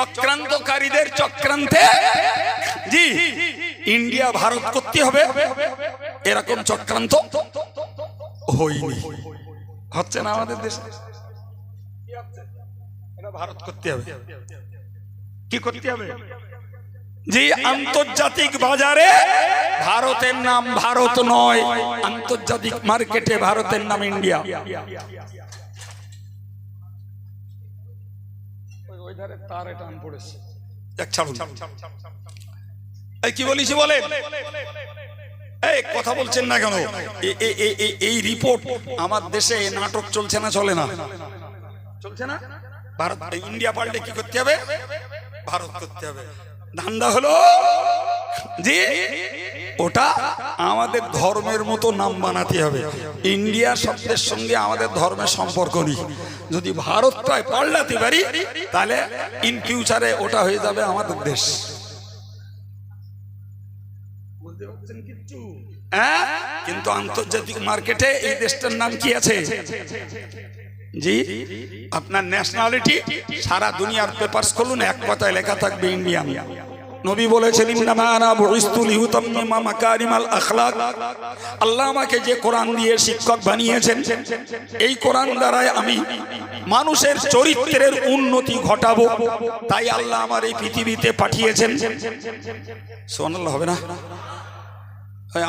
চক্রান্তকারীদের চক্রান্তে? জি ইন্ডিয়া ভারত করতে হবে। এরকম চক্রান্ত হয়নি। হচ্ছে না আমাদের দেশে? ভারত করতে হবে। কি করতে হবে? জি আন্তর্জাতিক বাজারে ভারতের নাম ভারত নয় আন্তর্জাতিক মার্কেটে ভারতের নাম ইন্ডিয়া। দেখ, ছাড়ুন। এই কি বলিস বলে? এই কথা বলছেন না কেন? এই রিপোর্ট আমার দেশে নাটক চলছে না চলে না? চলছে না? ভারত ইন্ডিয়া পাল্টে কি করতে হবে? ভারত করতে হবে। ধান্দা হলো? জি? ওটা আমাদের ধর্মের মতো নাম বানাতে হবে। ইন্ডিয়া শব্দের সঙ্গে আমাদের ধর্মের সম্পর্ক নেই। যদি ভারতটায় পাল্টাতে পারি তাহলে ইন ফিউচারে ওটা হয়ে যাবে আমাদের দেশ। হ্যাঁ? কিন্তু আন্তর্জাতিক মার্কেটে এই দেশটার নাম কি আছে? জি আপনার ন্যাশনালিটি সারা দুনিয়ার পেপারস খুলুন এক কথায় লেখা থাকবে ইন্ডিয়ান নবী বলেছেন আল্লাহ আমাকে যে কোরআন দিয়ে শিক্ষক বানিয়েছেন, এই কোরআন দ্বারাই আমি মানুষের চরিত্রের উন্নতি ঘটাবো, তাই আল্লাহ আমার এই পৃথিবীতে পাঠিয়েছেন। সোনাল্লাহ হবে না?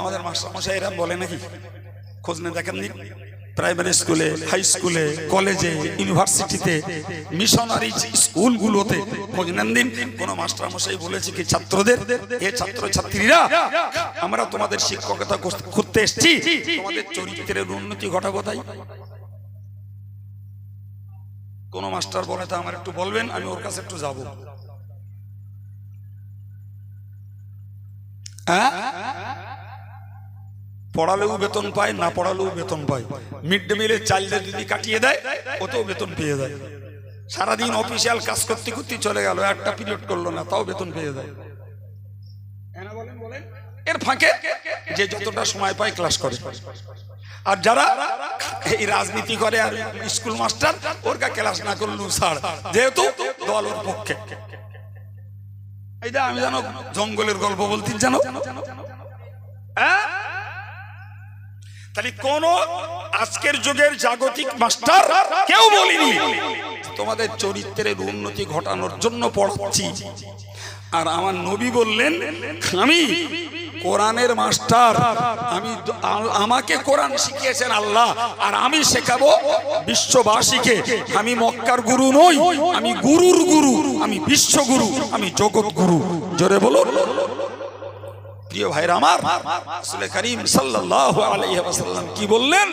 আমাদের মাস্টারমশাই এরা বলে নাকি? খোঁজ নিয়ে দেখেননি? প্রাইমারি স্কুলে, হাই স্কুলে, কলেজে, ইউনিভার্সিটিতে, মিশনারি স্কুলগুলোতে খোঁজ দিন কোনো মাস্টারমশাই বলেছে কি, ছাত্রদের, এ ছাত্র ছাত্রীরা আমরা তোমাদের শিক্ষকতা করতে- এসেছি, তোমাদের চরিত্রের উন্নতি ঘটাবো তাই কোন মাস্টার বলে তা আমার একটু বলবেন, আমি ওর কাছে একটু যাব। হ্যাঁ? পড়ালেও বেতন পায়, না পড়ালেও বেতন পায়। মিড ডে মিলের চাল যদি কাটিয়ে দেয়, ওতেও বেতন পেয়ে যায়। সারাদিন অফিসিয়াল কাজ করতে করতে চলে গেল, একটা পিরিয়ড করল না, তাও বেতন পেয়ে যায়? এর ফাঁকে যে যতটা সময় পায় ক্লাস করে। আর যারা এই রাজনীতি করে আর স্কুল মাস্টার ওর ক্লাস না করলু ছাড়, যেহেতু দল ওর পক্ষে। এই যে আমি জানো, জঙ্গলের গল্প বলতে জানো? হ্যাঁ? তাহলে কোন আজকের যুগের জাগতিক মাস্টার কেউ বলিনি। তোমাদের চরিত্রের উন্নতি ঘটানোর জন্য পড়াচ্ছি। আর আমার নবী বললেন, আমি কোরআনের মাস্টার। আমি আমাকে কোরআন শিখিয়েছেন আল্লাহ। আর আমি শেখাবো বিশ্ববাসীকে। আমি মক্কার গুরু নই, আমি গুরুর গুরু। আমি বিশ্বগুরু, আমি জগৎ গুরু জোরে বলুন। প্রিয় ভাইরা আমার রাসূল করিম সাল্লাল্লাহু আলাইহি ওয়াসাল্লাম কি বললেন?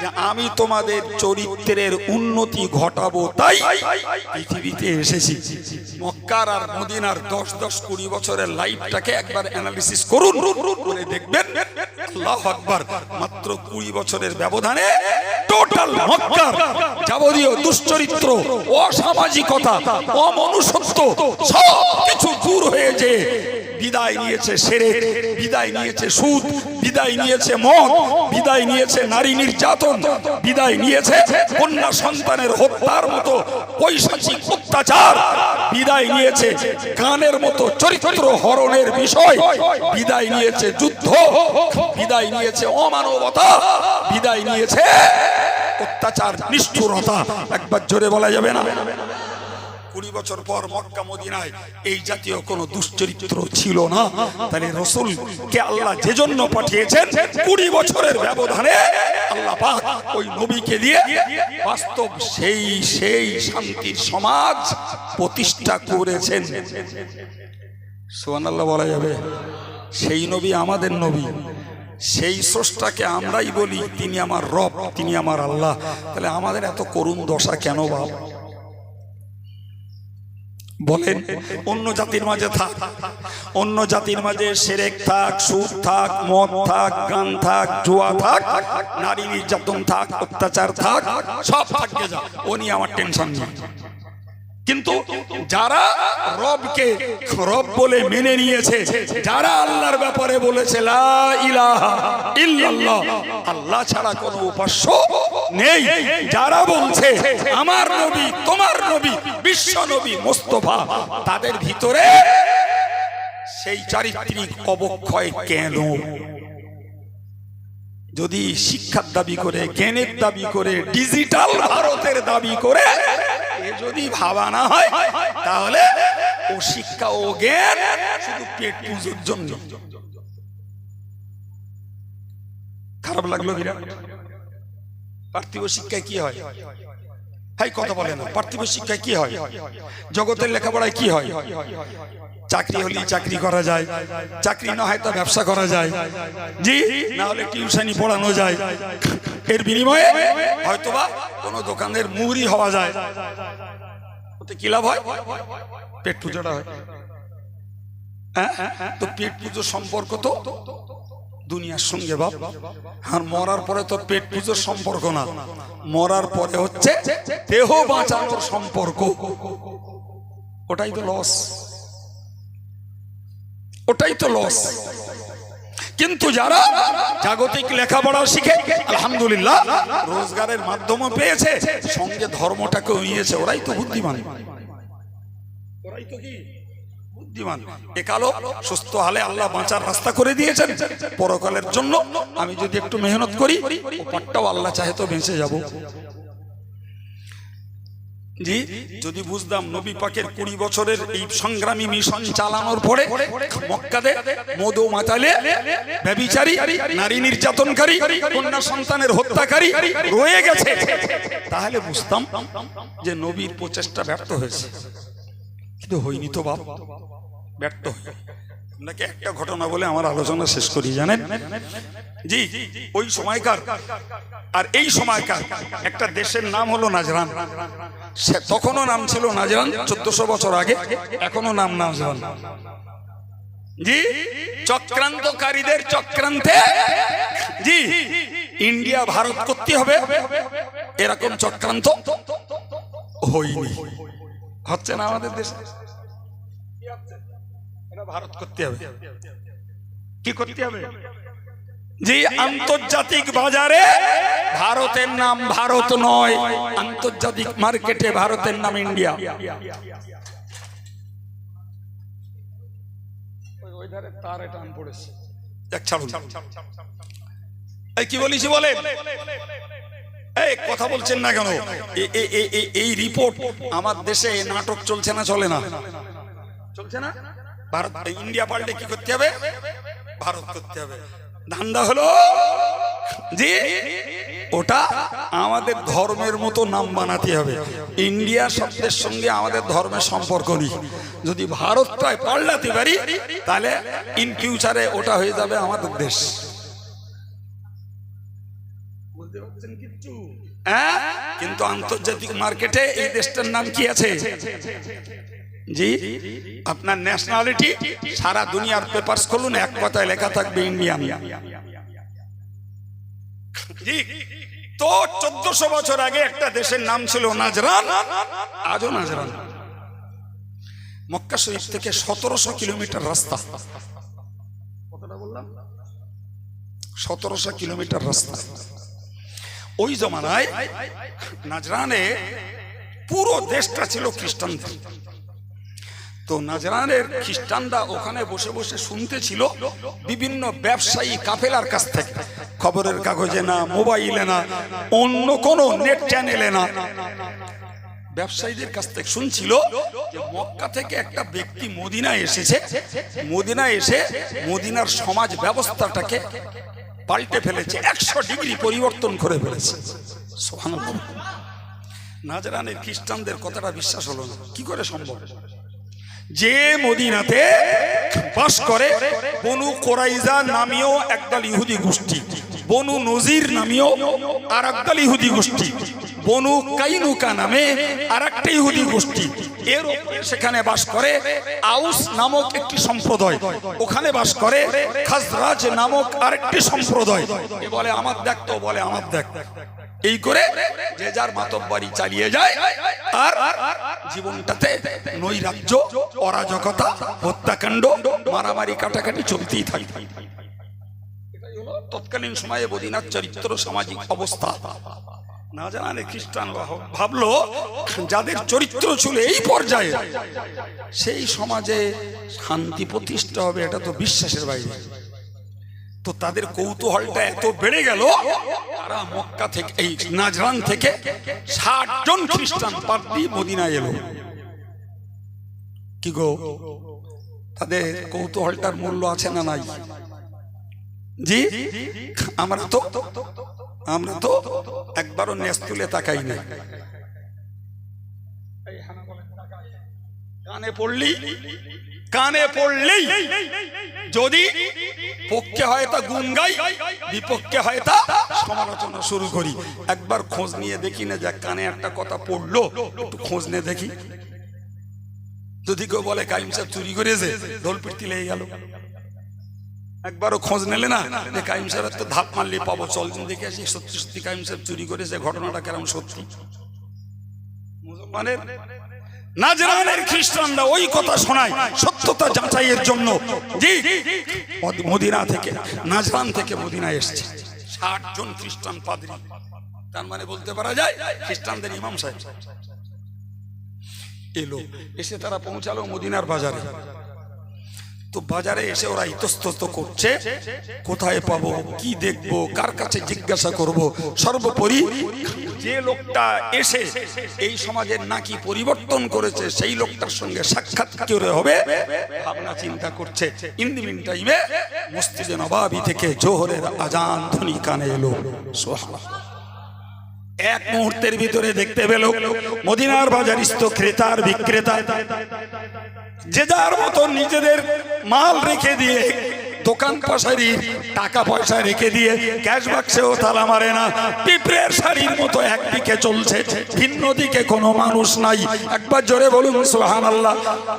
যে আমি তোমাদের চরিত্রের উন্নতি ঘটাবো তাই পৃথিবীতে এসেছি। মক্কার আর মদিনার 10 10 20 বছরের লাইফটাকে একবার অ্যানালিসিস করুন করে দেখবেন, আল্লাহু আকবার, মাত্র 20 বছরের ব্যবধানে টোটাল মক্কার যাবতীয় দুশ্চরিত্র, অসামাজিকতা, অমনুষ্যত্ব সব কিছু দূর হয়ে যে বিদায় নিয়েছে সেরে বিদায় নিয়েছে সুদ বিদায় নিয়েছে মদ বিদায় নিয়েছে নারী নির্যাতন বিদায় নিয়েছে কন্যা সন্তানের হত্যার মতো পৈশাচিক অত্যাচার বিদায় নিয়েছে গানের মতো চরিত্র হরণের বিষয় বিদায় নিয়েছে যুদ্ধ বিদায় নিয়েছে অমানবতা বিদায় নিয়েছে অত্যাচার নিষ্ঠুরতা একবার জোরে বলা যাবে না কুড়ি বছর পর মক্কা মদিনায় এই জাতীয় কোন দুশ্চরিত্র ছিল না। তাহলে রসুল কে আল্লাহ যে জন্য পাঠিয়েছেন? কুড়ি বছরের ব্যবধানে আল্লাহ ওই নবীকে দিয়ে বাস্তব সেই সেই শান্তির সমাজ প্রতিষ্ঠা করেছেন। সুবহানাল্লাহ বলা যাবে, সেই নবী আমাদের নবী, সেই স্রষ্টাকে আমরাই বলি, তিনি আমার রব, তিনি আমার আল্লাহ। তাহলে আমাদের এত করুণ দশা কেন বাপ? বলেন অন্য জাতির মাঝে থাক। অন্য জাতির মাঝে সেরেক থাক, সুদ থাক, মদ থাক, গান থাক, জুয়া থাক, নারী নির্যাতন থাক, অত্যাচার থাক, সব থাকবে যা। নিয়ে আমার টেনশন নেই। কিন্তু যারা রবকে রব বলে মেনে নিয়েছে, যারা আল্লাহর ব্যাপারে বলেছে আল্লাহ ছাড়া কোনো উপাস্য নেই। যারা বলছে, আমার নবী, তোমার নবী, বিশ্ব নবী মোস্তফা তাদের ভিতরে সেই চারিত্রিক অবক্ষয় কেন? যদি শিক্ষার দাবি করে, জ্ঞানের দাবি করে, ডিজিটাল ভারতের দাবি করে যদি ভাবা না হয়, তাহলে ও শিক্ষা ও জ্ঞান শুধু পেট পুজোর জন্য। খারাপ লাগল বিরাট পার্থিব শিক্ষায় কি হয়? হাই কথা বলে না। পার্থিব শিক্ষায় কি হয়? জগতের লেখাপড়ায় কি হয়? চাকরি হলে চাকরি করা যায়। চাকরি না হয় তো ব্যবসা করা যায়। জি, না হলে টিউশনি পড়ানো যায়। এর বিনিময়ে হয়তোবা কোনো দোকানের মুড়ি হওয়া যায়। ওতে কি লাভ হয়? পেট পুজোটা হয়। হ্যাঁ? তো পেট পুজোর সম্পর্ক তো দুনিয়ার সঙ্গে বাপ। আর মরার পরে তো পেট পুজোর সম্পর্ক না। মরার পরে হচ্ছে দেহ বাঁচানোর সম্পর্ক। ওটাই তো লস ওটাই তো লস কিন্তু যারা জাগতিক লেখাপড়া শিখে, আলহামদুলিল্লাহ, রোজগারের মাধ্যমে পেয়েছে, সঙ্গে ধর্মটাকেও নিয়েছে, ওরাই তো বুদ্ধিমান। ওরাই তো কি? বুদ্ধিমান। একালো সুস্থ হালে আল্লাহ বাঁচার রাস্তা করে দিয়েছেন। পরকালের জন্য আমি যদি একটু মেহনত করি, ওপারটাও আল্লাহ চাহে তো বেঁচে যাব। জি, যদি বুঝতাম নবী পাকের কুড়ি বছরের এই সংগ্রামী মিশন চালানোর পরে মক্কাতে মধু মাতালে নারী নির্যাতনকারী, কন্যা সন্তানের হত্যাকারী রয়ে গেছে। তাহলে বুঝতাম যে নবীর প্রচেষ্টা ব্যর্থ হয়েছে। কিন্তু হয়নি তো বাপ, ব্যর্থ হয়ে আপনাকে একটা ঘটনা বলে আমার আলোচনা শেষ করি, জানেন? জি, ওই সময়কার, আর এই সময়কার একটা দেশের নাম হলো নাজরান। তখনও নাম ছিল নাজরান, চোদ্দশো বছর আগে এখনও নাম নাজরান। জি, চক্রান্তকারীদের চক্রান্তে, জি, ইন্ডিয়া, ভারত করতে হবে। এরকম চক্রান্ত হচ্ছে না আমাদের দেশে? এটা ভারত করতে হবে। কি করতে হবে? যে আন্তর্জাতিক বাজারে ভারতের নাম ভারত নয় আন্তর্জাতিক মার্কেটে ভারতের নাম ইন্ডিয়া। তার টান পড়েছে। কি বলিছি বলে এই কথা বলছেন না কেন? এ- এ- এ- এ- এই রিপোর্ট আমার দেশে নাটক চলছে না চলে না? চলছে না? ভারত ইন্ডিয়া পাল্টে কি করতে হবে? ভারত করতে হবে। ধান্দা হলো জি ওটা আমাদের ধর্মের মতো নাম বানাতে হবে। ইন্ডিয়া শব্দের সঙ্গে আমাদের ধর্মের সম্পর্ক নেই। যদি ভারতটায় পাল্টাতে পারি, তাহলে ইন ফিউচারে ওটা হয়ে যাবে আমাদের দেশ। হ্যাঁ? কিন্তু আন্তর্জাতিক মার্কেটে এই দেশটার নাম কি আছে? জি, আপনার ন্যাশনালিটি সারা দুনিয়ার পেপারস খুলুন, এক কথায় লেখা থাকবে ইন্ডিয়ান তো চোদ্দশো বছর আগে একটা দেশের নাম ছিল নাজরান, আজও নাজরান। মক্কা শরীফ থেকে সতেরোশো কিলোমিটার রাস্তা। কতটা বললাম? সতেরোশো কিলোমিটার রাস্তা। ওই জমানায় নাজরানে পুরো দেশটা ছিল খ্রিস্টানদের। তো নাজরানের খ্রিস্টানরা ওখানে বসে বসে শুনতে ছিল বিভিন্ন ব্যবসায়ী কাফেলার কাছ থেকে। খবরের কাগজে না, মোবাইলে না, অন্য কোনো নেট চ্যানেলে না। ব্যবসায়ীদের কাছ থেকে শুনছিল মক্কা থেকে একটা ব্যক্তি মদিনা এসেছে। মদিনা এসে মদিনার সমাজ ব্যবস্থাটাকে পাল্টে ফেলেছে, একশো ডিগ্রি পরিবর্তন করে ফেলেছে। নাজরানের খ্রিস্টানদের কথাটা বিশ্বাস হলো না। কি করে সম্ভব? যে মদিনাতে বাস করে বনু কোরাইজা নামীয় একদল ইহুদি গোষ্ঠী, বনু নজির নামীয় আর একদল ইহুদি গোষ্ঠী, বনু কাইনুকা নামে আর একটা ইহুদি গোষ্ঠী। এর সেখানে বাস করে আউস নামক একটি সম্প্রদায়, ওখানে বাস করে খাজরাজ নামক আরেকটি সম্প্রদায়। বলে, আমার দেখ তো, বলে, আমার দেখ। এই করে যে যার মাতব্বাড়ি চালিয়ে যায়, আর জীবনটাতে নৈরাজ্য, অরাজকতা, হত্যাকাণ্ড, মারামারি, কাটাকাটি চলতেই থাকে। তৎকালীন সময়ে বদিনাথ চরিত্র, সামাজিক অবস্থা। না জানালে খ্রিস্টান ভাব- ভাবলো যাদের চরিত্র ছিল এই পর্যায়ে, সেই সমাজে শান্তি প্রতিষ্ঠা হবে, এটা তো বিশ্বাসের বাইরে। তো তাদের কৌতূহলটা এত বেড়ে গেল, তারা মক্কা থেকে, এই নাজরান থেকে ষাট জন খ্রিস্টান পার্টি মদিনা এলো। কি গো? তাদের কৌতূহলটার মূল্য আছে না নাই? জি? আমরা তো আমরা তো একবারও নেস তুলে তাকাই না কানে পড়লি? কানে পড়লেই যদি পক্ষে হয় তা গুণ গাই, বিপক্ষে হয় তা সমালোচনা শুরু করি। একবার খোঁজ নিয়ে দেখি না যে কানে একটা কথা পড়ল, একটু খোঁজ নিয়ে দেখি। যদি কেউ বলে, কাইম সাহেব চুরি করেছে, ঢোল পিটি লেগে গেল। একবারও খোঁজ নিলে না যে কাইম সাহেবের তো ধাপ মারলে পাবো। চল দেখে আসি, সত্যি সত্যি কাইম সাহেব চুরি করেছে, ঘটনাটা কেমন সত্যি? মুসলমানের নাজরানের খ্রিস্টানরা ওই কথা শোনায়, সত্যতা যাচাইয়ের জন্য। মদিনা থেকে, নাজরান থেকে মদিনা এসছে। ষাট জন খ্রিস্টান মানে বলতে পারা যায়, খ্রিস্টানদের ইমাম সাহেব। এলো, এসে তারা পৌঁছালো মদিনার বাজারে। তো বাজারে এসে ওরা ইতস্তত করছে। কোথায় পাবো, কি দেখব, কার কাছে জিজ্ঞাসা করব? সর্বোপরি যে লোকটা এসে এই সমাজের নাকি পরিবর্তন করেছে, সেই লোকটার সঙ্গে সাক্ষাৎ করে হবে, ভাবনা চিন্তা করছে। ইন দি মিন টাইমে মসজিদে নবাবি থেকে জোহরের আজান ধ্বনি কানে এলো। এক মুহূর্তের ভিতরে দেখতে পেল, মদিনার বাজারিস্থ ক্রেতার বিক্রেতা। যে যার মতো নিজেদের মাল রেখে দিয়ে, দোকান পাশারি টাকা পয়সা রেখে দিয়ে, ক্যাশ বাক্সেও তালা মারে না। পিঁপড়ের শাড়ির মতো একদিকে চলছে, ভিন্ন দিকে কোনো মানুষ নাই। একবার জোরে বলুন সোহান আল্লাহ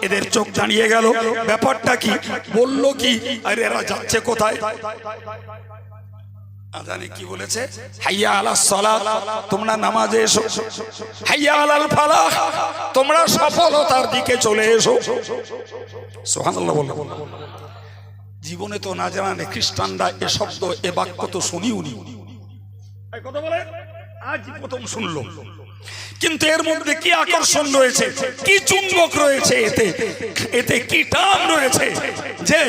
এদের চোখ দাঁড়িয়ে গেল। ব্যাপারটা কি? বলল কি? আর এরা যাচ্ছে কোথায়? আজানে কি বলেছে? হাইয়া আলা সালাত তোমরা নামাজে এসো। হাইয়া আলাল ফালাহ তোমরা সফলতার দিকে চলে এসো। সুবহানাল্লাহ বলো জীবনে তো না জানানে খ্রিস্টানরা এ শব্দ এ বাক্য তো শুনিওনি এই কথা বলে আজ প্রথম শুনলো। কিন্তু এর মধ্যে কি আকর্ষণ রয়েছে? কি চুম্বক রয়েছে এতে? এতে কি টান রয়েছে? যে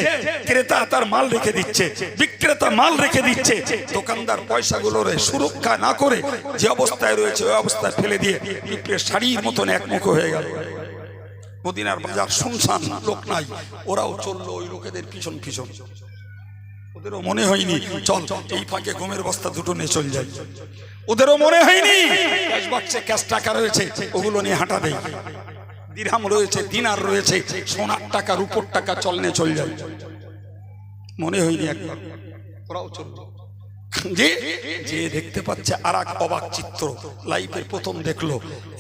ক্রেতা তার মাল রেখে দিচ্ছে, বিক্রেতা মাল রেখে দিচ্ছে, দোকানদার পয়সাগুলোর সুরক্ষা না করে যে অবস্থায় রয়েছে, ওই অবস্থায় ফেলে দিয়ে পিঁপড়ে শাড়ির মতন একমুখ হয়ে গেল। মদিনার বাজার শুনশান, লোক নাই, ওরাও চলল ওই লোকেদের পিছন পিছন। ওদেরও মনে হয়নি, চল, এই ফাঁকে ঘুমের বস্তা দুটো নিয়ে চল যাই। ওদেরও মনে হয়নি। ক্যাশ টাকা রয়েছে, ওগুলো নিয়ে হাঁটা দেয় দিরহাম রয়েছে, দিনার রয়েছে, সোনার টাকা, রূপোর টাকা চলনে চল যাই মনে হয়নি একবার। ওরাও চলল যে যে দেখতে পাচ্ছে আর এক অবাক চিত্র লাইফের প্রথম দেখল।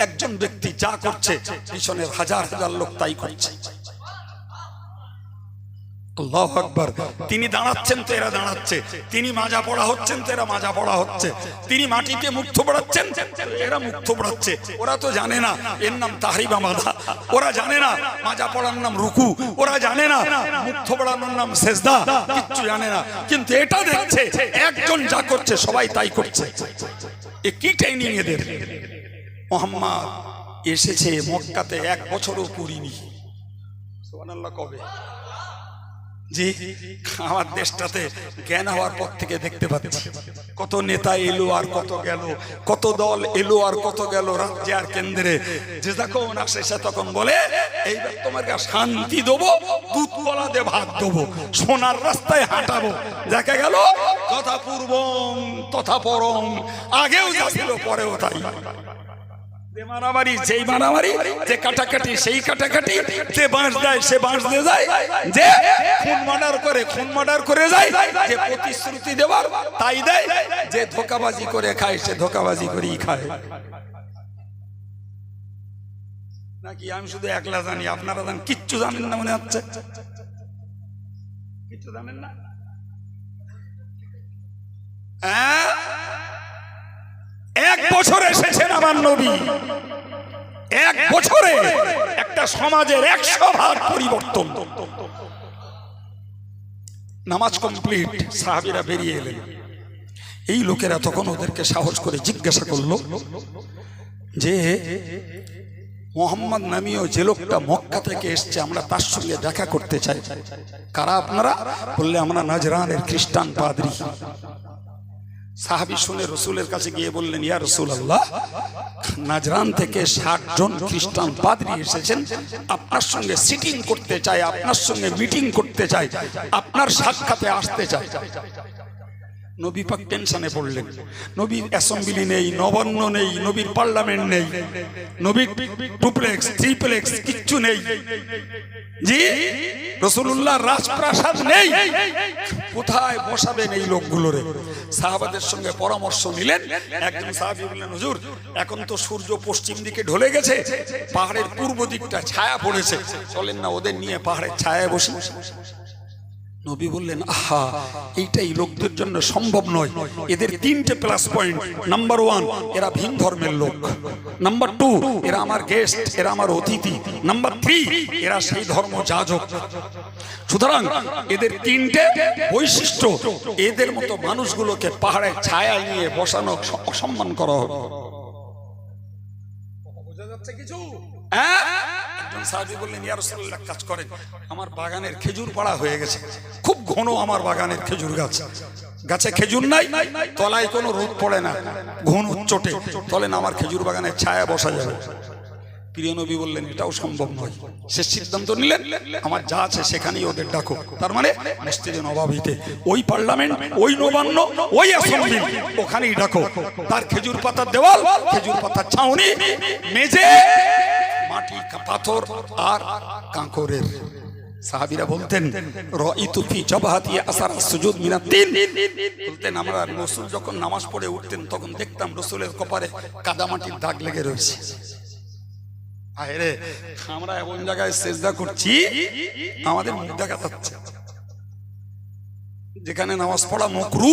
একজন ব্যক্তি যা করছে, পিছনের হাজার হাজার লোক তাই করছে। আল্লাহ আকবার। তিনি দাঁড়াচ্ছেন তো এরা দাঁড়াচ্ছে। তিনি মাজা পড়া হচ্ছেন তো এরা মাজা পড়া হচ্ছে। তিনি মাটিতে মুখ এরা ওরা তো জানে না এর নাম তাহরিবা ওরা জানে না মাজা পড়ার নাম রুকু। ওরা জানে না মুখ নাম সেজদা। কিচ্ছু জানে না। কিন্তু এটা দেখছে, একজন যা করছে, সবাই তাই করছে। এ কি ট্রেনিং এদের? মোহাম্মদ এসেছে মক্কাতে এক বছরও সুবহানাল্লাহ কবে? জি, আমার দেশটাতে জ্ঞান হওয়ার পর থেকে দেখতে পাচ্ছি। কত নেতা এলো আর কত গেল, কত দল এলো আর কত গেল রাজ্যে আর কেন্দ্রে। যে দেখো ওনার শেষে তখন বলে, এইবার তোমাকে শান্তি দেবো, দুধ কলা দিয়ে ভাত দেবো, সোনার রাস্তায় হাঁটাবো। দেখা গেল, তথা পূর্বম তথা পরম আগেও যা ছিল পরেও তাই। সেই কাটাকাটি যায় খুন মার্ডার করে, খুন মার্ডার করে যায়, যে ধোকাবাজি করে খায়, সে করেই খায়। নাকি আমি শুধু একলা জানি, আপনারা জান কিচ্ছু জানেন না মনে হচ্ছে। কিচ্ছু জানেন না? হ্যাঁ? বছর এসেছেন আমার নবী। এক বছরে একটা সমাজের একশো ভাগ পরিবর্তন। নামাজ কমপ্লিট, সাহাবিরা বেরিয়ে এলেন। এই লোকেরা তখন ওদেরকে সাহস করে জিজ্ঞাসা করল যে, মোহাম্মদ নামীয় যে লোকটা মক্কা থেকে এসছে, আমরা তার সঙ্গে দেখা করতে চাই। কারা আপনারা? বললে, আমরা নাজরানের খ্রিস্টান পাদ্রী। সাহাবি শুনে রসুলের কাছে গিয়ে বললেন, ইয়া রসুল আল্লাহ নাজরান থেকে ষাট জন খ্রিস্টান পাদ্রি এসেছেন। আপনার সঙ্গে সিটিং করতে চায় আপনার সঙ্গে মিটিং করতে চায় আপনার সাক্ষাতে আসতে চাই। নবী পাক টেনশনে পড়লেন। নবীর অ্যাসেম্বলি নেই, নবান্ন নেই, নবীর পার্লামেন্ট নেই, নবীর টুপ্লেক্স থ্রিপ্লেক্স কিচ্ছু নেই। জি রসুল্লাহ রাজপ্রাসাদ নেই। কোথায় বসাবেন এই লোকগুলোরে সাহাবাদের সঙ্গে পরামর্শ নিলেন। একজন সাহাবি বললেন, হুজুর, এখন তো সূর্য পশ্চিম দিকে ঢলে গেছে। পাহাড়ের পূর্ব দিকটা ছায়া পড়েছে। চলেন না ওদের নিয়ে পাহাড়ের ছায়ায় বসে। নবী বললেন, আহা, এইটাই লোকদের জন্য সম্ভব নয়। এদের তিনটে প্লাস পয়েন্ট নাম্বার ওয়ান এরা ভিন ধর্মের লোক। নাম্বার টু এরা আমার গেস্ট এরা আমার অতিথি। নাম্বার থ্রি এরা সেই ধর্ম যাজক। সুতরাং এদের তিনটে বৈশিষ্ট্য, এদের মতো মানুষগুলোকে পাহাড়ের ছায়া নিয়ে বসানো অসম্মান করা হবে। বোঝা যাচ্ছে কিছু? রাসূলুল্লাহ কাজ আমার বাগানের খেজুর হয়ে গেছে। খুব ঘন আমার বাগানের খেজুর গাছ। গাছে খেজুর নাই, তলায় কোনো পড়ে না। আমার খেজুর বাগানের ছায়া বসা যাবে। প্রিয় নবী বললেন, এটাও সম্ভব নয়। সে সিদ্ধান্ত নিলেন, আমার যা আছে সেখানেই ওদের ডাকো। তার মানে মসজিদে নবাবিতে, ওই পার্লামেন্ট, ওই নবান্ন, ওই অ্যাসেম্বলি, ওখানেই ডাকো। তার খেজুর পাতার দেওয়াল, খেজুর পাতার ছাউনি মেজে মাটি পাথর আর কাঁকরের সাহাবিরা বলতেন আমরা রসুল যখন নামাজ পড়ে উঠতেন, তখন দেখতাম রসুলের কপারে কাদামাটির দাগ লেগে রয়েছে। আরে আমরা এমন জায়গায় সেজদা করছি, আমাদের মুখ দেখা যাচ্ছে। যেখানে নামাজ পড়া মকরু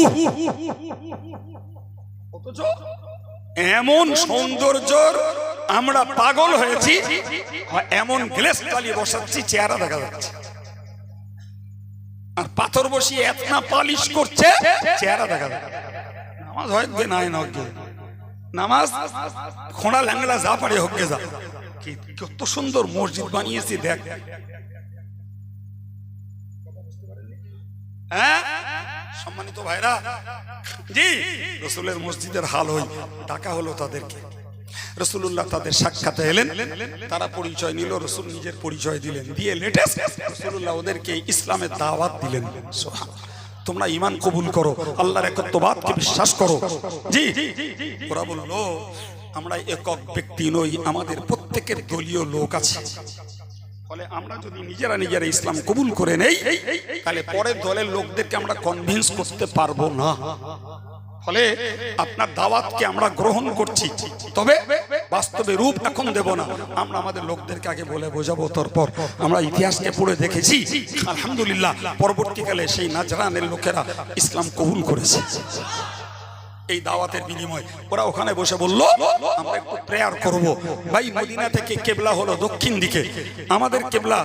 এমন সৌন্দর্যর আমরা পাগল হয়েছি। এমন গ্লেস টালি বসাচ্ছি, চেহারা দেখা যাচ্ছে। আর পাথর বসিয়ে এত না পালিশ করছে, চেহারা দেখা যাচ্ছে। নামাজ হয় নাই না নামাজ খোঁড়া ল্যাংলা যা পারে হোক যা। কত সুন্দর মসজিদ বানিয়েছি, দেখ। হ্যাঁ? সম্মানিত ভাইরা, জি, রসুলের মসজিদের হাল হই, ডাকা হলো তাদেরকে। রসুল্লাহ তাদের সাক্ষাতে এলেন। তারা পরিচয় নিল, রসুল নিজের পরিচয় দিলেন। দিয়ে লেটেস্ট রসুল্লাহ ওদেরকে ইসলামের দাওয়াত দিলেন। তোমরা ইমান কবুল করো, আল্লাহর একত্ববাদকে বিশ্বাস করো। জি ওরা বলল, আমরা একক ব্যক্তি নই, আমাদের প্রত্যেকের দলীয় লোক আছে। ফলে আমরা যদি নিজেরা নিজেরা ইসলাম কবুল করে নেই, তাহলে পরের দলের লোকদেরকে আমরা কনভিন্স করতে পারব না। ফলে আপনার দাওয়াতকে আমরা গ্রহণ করছি। তবে বাস্তবে রূপ এখন দেব না। আমরা আমাদের লোকদেরকে আগে বলে বোঝাবো তারপর আমরা ইতিহাসকে পড়ে দেখেছি। আলহামদুলিল্লাহ, পরবর্তীকালে সেই নাজরানের লোকেরা ইসলাম কবুল করেছে। এই দাওয়াতের বিনিময়। ওরা ওখানে বসে বলল, আমরা একটু প্রেয়ার করব। ভাই, মদিনা থেকে কেবলা হলো দক্ষিণ দিকে। আমাদের কেবলা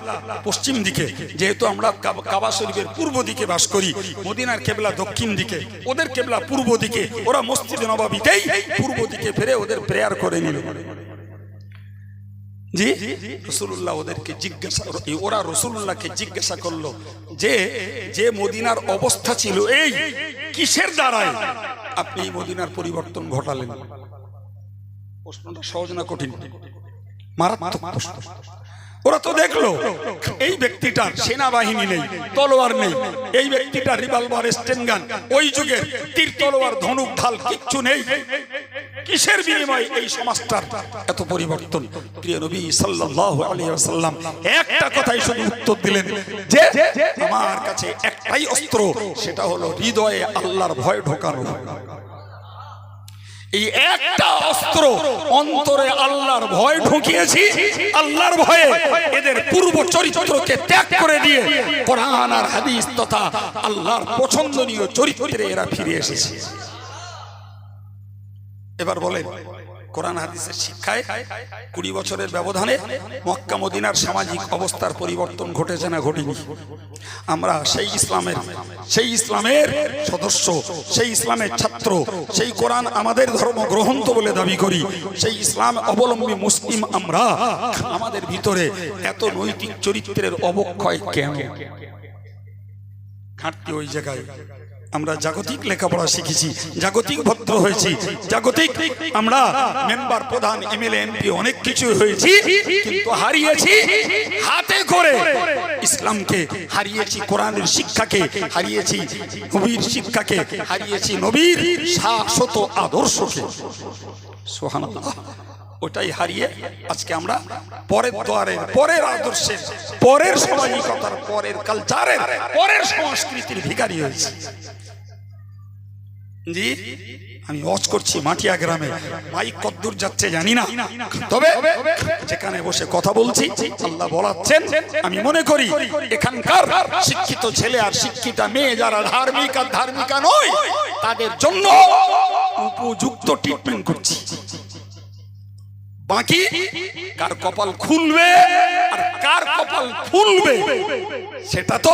পশ্চিম দিকে। যেহেতু আমরা কাবা শরীফের পূর্ব দিকে বাস করি, মদিনার কেবলা দক্ষিণ দিকে। ওদের কেবলা পূর্ব দিকে। ওরা মসজিদে নবাবিতেই পূর্ব দিকে ফিরে ওদের প্রেয়ার করে নিল। জি রসুল্লাহ ওদেরকে জিজ্ঞাসা, ওরা রসুল্লাহকে জিজ্ঞাসা করল যে যে মদিনার অবস্থা ছিল এই, কিসের দ্বারায়? আপনি মদিনার পরিবর্তন ঘটালেন। প্রশ্নটা সহজ না কঠিন? মারাত্মক প্রশ্ন। ওরা তো দেখল, এই ব্যক্তিটার সেনাবাহিনী নেই, তলোয়ার নেই। এই ব্যক্তিটার রিভলভার স্টেনগান ওই যুগের তীর, তলোয়ার, ধনুক, ঢাল কিচ্ছু নেই। কিসের বিনিময়ে এই সমাজটার এত পরিবর্তন? প্রিয় নবী সাল্লাল্লাহু আলাইহি ওয়াসাল্লাম একটা কথাই শুধু উত্তর দিলেন, যে আমার কাছে একটাই অস্ত্র, সেটা হলো হৃদয়ে আল্লাহর ভয় ঢোকানো। এই একটা অস্ত্র অন্তরে আল্লাহর ভয় ঢুকিয়েছি। আল্লাহর ভয়ে এদের পূর্ব চরিত্রকে ত্যাগ করে দিয়ে কোরআন আর হাদিস তথা আল্লাহর পছন্দনীয় চরিত্রে এরা ফিরে এসেছে। এবার বলেন কোরআন হাদিসের শিক্ষায় কুড়ি বছরের ব্যবধানে মক্কা মদিনার সামাজিক অবস্থার পরিবর্তন ঘটেছে না ঘটেনি? আমরা সেই ইসলামের সেই ইসলামের সদস্য, সেই ইসলামের ছাত্র, সেই কোরআন আমাদের ধর্ম গ্রহন্ত বলে দাবি করি, সেই ইসলাম অবলম্বী মুসলিম আমরা, আমাদের ভিতরে এত নৈতিক চরিত্রের অবক্ষয় কেন? ঘাটতি ওই জায়গায়। আমরা জাগতিক লেখাপড়া শিখেছি, জাগতিক ভদ্র হয়েছি, জাগতিক আমরা মেম্বার, প্রধান, এমএলএ, এমপি, অনেক কিছু হয়েছি, কিন্তু হারিয়েছি হাতে করে। ইসলামকে হারিয়েছি কোরআনের শিক্ষাকে, হারিয়েছি নবীর শিক্ষাকে, হারিয়েছি নবীর শাশ্বত আদর্শকে। সুবহানাল্লাহ। ওটাই হারিয়ে আজকে আমরা পরের দ্বারের পরের আদর্শের পরের সামাজিকতার, পরের কালচারের পরের সংস্কৃতির ভিকারি হয়েছে। জি, আমি অজ করছি মাটিয়া গ্রামে, মাইক কদ্দূর যাচ্ছে জানি না। তবে যেখানে বসে কথা বলছি, আল্লাহ বলাচ্ছেন, আমি মনে করি এখানকার শিক্ষিত ছেলে আর শিক্ষিতা মেয়ে যারা ধার্মিক আর ধার্মিকা নয়, তাদের জন্য উপযুক্ত ট্রিটমেন্ট করছি। বাকি? কার কপাল খুলবে আর কার কপাল খুলবে সেটা তো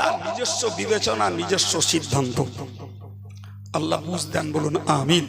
তার নিজস্ব বিবেচনা, নিজস্ব সিদ্ধান্ত। আল্লাহ বুঝ দেন, বলুন, আমিন।